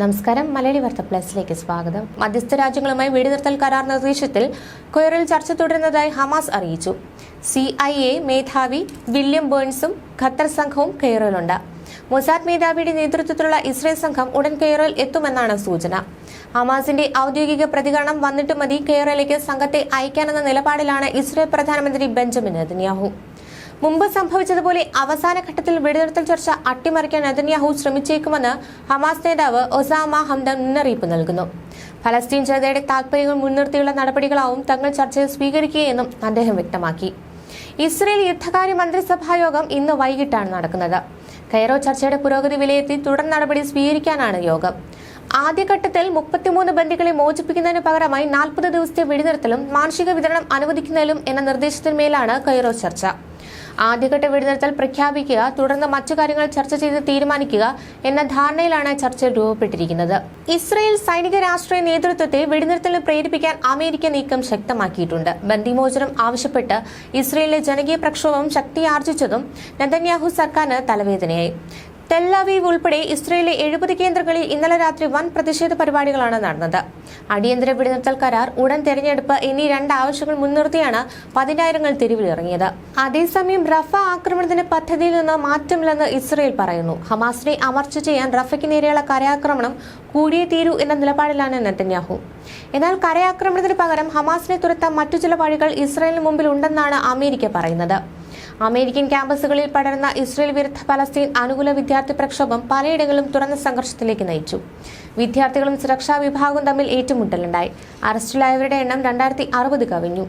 നമസ്കാരം. മലയാളി വാർത്ത പ്ലസിലേക്ക് സ്വാഗതം. മധ്യസ്ഥ രാജ്യങ്ങളുമായി വെടിനിർത്തൽ കരാർ നിർദ്ദേശത്തിൽ കൊയറിൽ ചർച്ച തുടരുന്നതായി ഹമാസ് അറിയിച്ചു. സി ഐ എ മേധാവി വില്യം ബേൺസും ഖത്തർ സംഘവും കെയറിലുണ്ട് മൊസാദ് മേധാവിയുടെ നേതൃത്വത്തിലുള്ള ഇസ്രയേൽ സംഘം ഉടൻ കെയറിൽ എത്തുമെന്നാണ് സൂചന. ഹമാസിന്റെ ഔദ്യോഗിക പ്രതികരണം വന്നിട്ട് മതി കെയറിലേക്ക് സംഘത്തെ അയക്കാനെന്ന നിലപാടിലാണ് ഇസ്രയേൽ പ്രധാനമന്ത്രി ബെഞ്ചമിൻ നെതന്യാഹു. മുമ്പ് സംഭവിച്ചതുപോലെ അവസാന ഘട്ടത്തിൽ വെടിനിർത്തൽ ചർച്ച അട്ടിമറിക്കാൻ നെതന്യാഹു ശ്രമിച്ചേക്കുമെന്ന് ഹമാസ് നേതാവ് ഒസാമ ഹംദൻ മുന്നറിയിപ്പ് നൽകുന്നു. ഫലസ്തീൻ ജനതയുടെ താൽപര്യങ്ങൾ മുൻനിർത്തിയുള്ള നടപടികളാവും തങ്ങൾ ചർച്ചയിൽ സ്വീകരിക്കുകയെന്നും അദ്ദേഹം വ്യക്തമാക്കി. ഇസ്രയേൽ യുദ്ധകാര്യ മന്ത്രിസഭായോഗം ഇന്ന് വൈകിട്ടാണ് നടക്കുന്നത്. കൈറോ ചർച്ചയുടെ പുരോഗതി വിലയിരുത്തി തുടർ നടപടി സ്വീകരിക്കാനാണ് യോഗം. ആദ്യഘട്ടത്തിൽ മുപ്പത്തിമൂന്ന് ബന്ദികളെ മോചിപ്പിക്കുന്നതിന് പകരമായി നാൽപ്പത് ദിവസത്തെ വെടിനിർത്തലും മാനുഷിക വിതരണം അനുവദിക്കുന്നതിലും എന്ന നിർദ്ദേശത്തിന്മേലാണ് കൈറോ ചർച്ച. ആദ്യഘട്ട വെടിനിർത്തൽ പ്രഖ്യാപിക്കുക തുടർന്ന് മറ്റു കാര്യങ്ങൾ ചർച്ച ചെയ്ത് തീരുമാനിക്കുക എന്ന ധാരണയിലാണ് ചർച്ച രൂപപ്പെട്ടിരിക്കുന്നത്. ഇസ്രയേൽ സൈനിക രാഷ്ട്രീയ നേതൃത്വത്തെ വെടിനിർത്തലിന് പ്രേരിപ്പിക്കാൻ അമേരിക്ക നീക്കം ശക്തമാക്കിയിട്ടുണ്ട്. ബന്ദിമോചനം ആവശ്യപ്പെട്ട് ഇസ്രയേലിലെ ജനകീയ പ്രക്ഷോഭം ശക്തിയാർജിച്ചതും നെതന്യാഹു സർക്കാരിന് തലവേദനയായി. ടെല്ലവീവ് ഉൾപ്പെടെ ഇസ്രയേലിലെ എഴുപത് കേന്ദ്രങ്ങളിൽ ഇന്നലെ രാത്രി വൻ പ്രതിഷേധ പരിപാടികളാണ് നടന്നത്. അടിയന്തര വെടിനിർത്തൽ കരാർ ഉടൻ തെരഞ്ഞെടുപ്പ് എന്നീ രണ്ട് ആവശ്യങ്ങൾ മുൻനിർത്തിയാണ് പതിനായിരങ്ങൾ തെരുവിലിറങ്ങിയത് അതേസമയം റഫ ആക്രമണത്തിന് പദ്ധതിയിൽ നിന്ന് മാറ്റമില്ലെന്ന് ഇസ്രയേൽ പറയുന്നു. ഹമാസിനെ അമർച്ച ചെയ്യാൻ റഫയ്ക്ക് നേരെയുള്ള കരയാക്രമണം കൂടിയേ തീരൂ എന്ന നിലപാടിലാണ് നെതന്യാഹു. എന്നാൽ കരയാക്രമണത്തിന് പകരം ഹമാസിനെ തുരത്താൻ മറ്റു ചില വഴികൾ ഇസ്രയേലിന് മുമ്പിൽ ഉണ്ടെന്നാണ് അമേരിക്ക പറയുന്നത്. അമേരിക്കൻ ക്യാമ്പസുകളിൽ പടർന്ന ഇസ്രയേൽ വിരുദ്ധ പലസ്തീൻ അനുകൂല വിദ്യാർത്ഥി പ്രക്ഷോഭം പലയിടങ്ങളിലും തുറന്ന സംഘർഷത്തിലേക്ക് നയിച്ചു. വിദ്യാർത്ഥികളും സുരക്ഷാ വിഭാഗവും തമ്മിൽ ഏറ്റുമുട്ടലുണ്ടായി. അറസ്റ്റിലായവരുടെ എണ്ണം രണ്ടായിരത്തി അറുപത് കവിഞ്ഞു.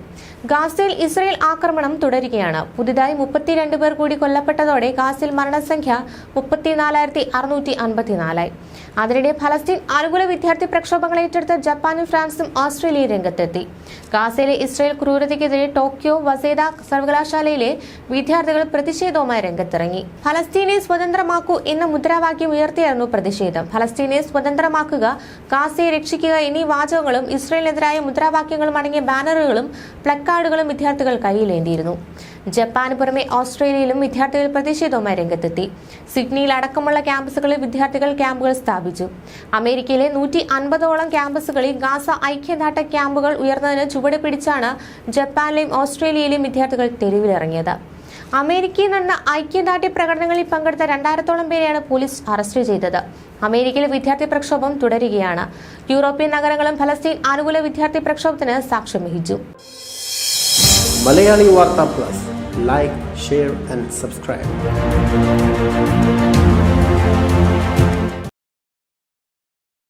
ഗാസയിൽ ഇസ്രയേൽ ആക്രമണം തുടരുകയാണ്. പുതുതായി മുപ്പത്തിരണ്ട് പേർ കൂടി കൊല്ലപ്പെട്ടതോടെ ഗാസയിൽ മരണസംഖ്യ മുപ്പത്തിനാലായിരത്തി അറുന്നൂറ്റി അൻപത്തിനാലായി അതിനിടെ ഫലസ്തീൻ അനുകൂല വിദ്യാർത്ഥി പ്രക്ഷോഭങ്ങൾ ഏറ്റെടുത്ത ജപ്പാനും ഫ്രാൻസും ഓസ്ട്രേലിയയും രംഗത്തെത്തി. ഗാസയിലെ ഇസ്രയേൽ ക്രൂരതയ്ക്കെതിരെ ടോക്കിയോ വസേദ സർവകലാശാലയിലെ വിദ്യാർത്ഥികൾ പ്രതിഷേധവുമായി രംഗത്തിറങ്ങി. ഫലസ്തീനെ സ്വതന്ത്രമാക്കൂ എന്ന മുദ്രാവാക്യം ഉയർത്തിയായിരുന്നു പ്രതിഷേധം. ഫലസ്തീനെ സ്വതന്ത്രമാക്കുക ഗാസയെ രക്ഷിക്കുക എന്നീ വാചകങ്ങളും ഇസ്രയേലിനെതിരായ മുദ്രാവാക്യങ്ങളും അടങ്ങിയ ബാനറുകളും പ്ലക്കാർഡുകളും വിദ്യാർത്ഥികൾ കയ്യിലേന്തിയിരുന്നു. ജപ്പാന് പുറമെ ഓസ്ട്രേലിയയിലും വിദ്യാർത്ഥികൾ പ്രതിഷേധവുമായി രംഗത്തെത്തി. സിഡ്നിയിൽ അടക്കമുള്ള ക്യാമ്പസുകളിൽ വിദ്യാർത്ഥികൾ ക്യാമ്പുകൾ സ്ഥാപിച്ചു. അമേരിക്കയിലെ നൂറ്റി അൻപതോളം ക്യാമ്പസുകളിൽ ഗാസ ഐക്യദാർഢ്യ ക്യാമ്പുകൾ ഉയർന്നതിന് ചുവട് പിടിച്ചാണ് ജപ്പാനിലെയും ഓസ്ട്രേലിയയിലെയും വിദ്യാർത്ഥികൾ തെരുവിലിറങ്ങിയത്. അമേരിക്കയിൽ നടന്ന ഐക്യദാർഢ്യ പ്രകടനങ്ങളിൽ പങ്കെടുത്ത രണ്ടായിരത്തോളം പേരെയാണ് പോലീസ് അറസ്റ്റ് ചെയ്തത്. അമേരിക്കയിലെ വിദ്യാർത്ഥി പ്രക്ഷോഭം തുടരുകയാണ്. യൂറോപ്യൻ നഗരങ്ങളും ഫലസ്തീൻ അനുകൂല വിദ്യാർത്ഥി പ്രക്ഷോഭത്തിന് സാക്ഷ്യം വഹിച്ചു. Malayali Vartha plus. Like share and subscribe